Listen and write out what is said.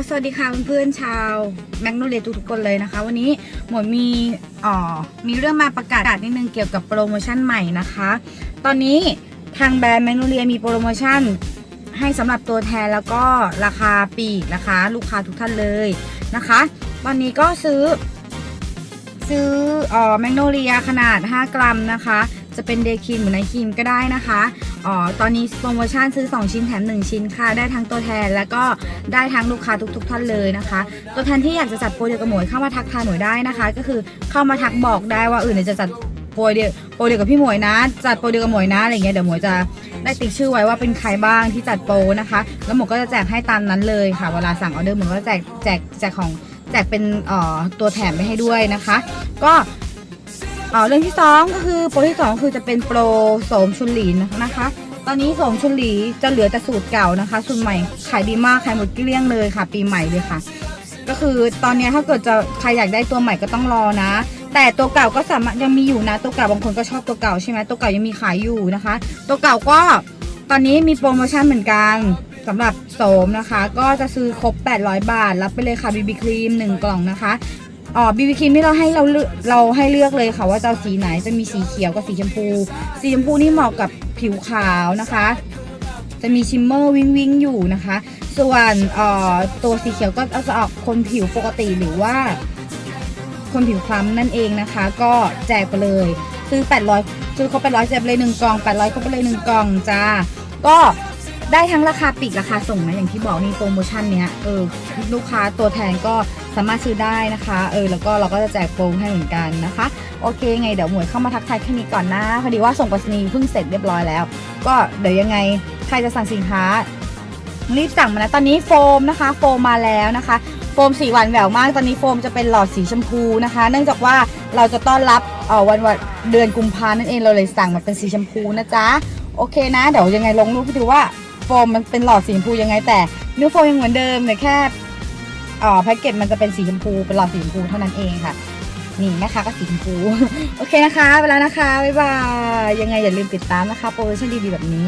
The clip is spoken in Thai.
ก็สวัสดีค่ะเพื่อนๆชาวแมกโนเลียทุกคนเลยนะคะ วันนี้หมวยมีอ๋อมีเรื่องมาประกาศนิดนึงเกี่ยวกับโปรโมชั่นใหม่นะคะ ตอนนี้ทางแบรนด์แมกโนเลียมีโปรโมชั่นให้สำหรับตัวแทนแล้วก็ราคาปีกนะคะ ลูกค้าทุกท่านเลยนะคะ ตอนนี้ก็ซื้อ ซื้อออแมกโนเลียขนาด 5 กรัมนะคะ จะเป็นเดย์ครีมหรือไนท์ครีมก็ได้นะคะอ๋อตอนนี้โปรโมชั่นซื้อ 2 ชิ้นแถม 1 ชิ้นค่ะ ได้ทั้งตัวแทนแล้วก็ได้ทั้งลูกค้าทุก ๆ ท่านเลยนะคะ ตัวแทนที่อยากจะจัดโปรเดียวกับหมวยเข้ามาทักทายหมวยได้นะคะ ก็คือเข้ามาทักบอกได้ว่าเออเดี๋ยวจะจัดโปรเดียวโปรเดียวกับพี่หมวยนะ จัดโปรเดียวกับหมวยนะอะไรเงี้ยเดี๋ยวหมวยจะได้ติ๊กชื่อไว้ว่าเป็นใครบ้างที่จัดโปรนะคะ แล้วหมวยก็จะแจกให้ตามนั้นเลยค่ะ เวลาสั่งออเดอร์หมวยก็แจกแจกแจกของแจกเป็นออตัวแถมไปให้ด้วยนะคะ ก็ อ่อเรื่องที่สองก็คือโปรที่สองคือจะเป็นโปรโสมชุนหลีนะคะ ตอนนี้โสมชุนหลีจะเหลือแต่สูตรเก่านะคะสูตรใหม่ขายดีมากขายหมดเกลี้ยงเลยค่ะ ปีใหม่เลยค่ะ ก็คือตอนนี้ถ้าเกิดจะใครอยากได้ตัวใหม่ก็ต้องรอนะ แต่ตัวเก่าก็สามารถยังมีอยู่นะ ตัวเก่าบางคนก็ชอบตัวเก่าใช่ไหมตัวเก่ายังมีขายอยู่นะคะ ตัวเก่าก็ตอนนี้มีโปรโมชั่นเหมือนกันสำหรับโสมนะคะ ก็จะซื้อครบ 800 บาท รับไปเลยค่ะบีบีครีม 1 กล่องนะคะ อ๋อบีบีครีมที่เราให้เราเลือกเราให้เลือกเลยค่ะว่าจะเอาสีไหนจะมีสีเขียวกับสีชมพู สีชมพูนี่เหมาะกับผิวขาวนะคะ จะมีชิมเมอร์วิงวิงอยู่นะคะ ส่วนเอ่อตัวสีเขียวก็จะออกคนผิวปกติหรือว่า คนผิวคล้ำนั่นเองนะคะ ก็แจกไปเลย ซื้อ 800ซื้อครบ800แจกไปเลย1กล่อง800ครบไปเลย1กล่องจ้าก็ ได้ทั้งราคาปลีกราคาส่งนะอย่างที่บอกนี่โปรโมชั่นเนี้ยเออลูกค้าตัวแทนก็สามารถซื้อได้นะคะเออแล้วก็เราก็จะแจกโปรให้เหมือนกันนะคะ โอเคไงเดี๋ยวหมวยเข้ามาทักทายแค่นี้ก่อนนะพอดีว่าส่งไปรษณีย์เพิ่งเสร็จเรียบร้อยแล้ว ก็เดี๋ยวยังไงใครจะสั่งสินค้ารีบสั่งมานะตอนนี้โฟมนะคะ โฟมมาแล้วนะคะ โฟมสีหวานแหววมากตอนนี้โฟมจะเป็นหลอดสีชมพูนะคะ เนื่องจากว่าเราจะต้อนรับเออวันวันเดือนกุมภานั่นเองเราเลยสั่งมาเป็นสีชมพูนะจ๊ะโอเคนะ เดี๋ยวยังไงลงรูปให้ดูว่า ฟมมันเป็นหลอดสีชมพูยังไงแต่เนื้อโฟมยังเหมือนเดิมแต่แค่อ่อแพ็กเกจมันจะเป็นสีชมพูเป็นหลอดสีชมพูเท่านั้นเองค่ะ นี่นะคะก็สีชมพู โอเคนะคะ ไปแล้วนะคะ บ๊ายบาย ยังไงอย่าลืมติดตามนะคะ โปรโมชั่นดีๆแบบนี้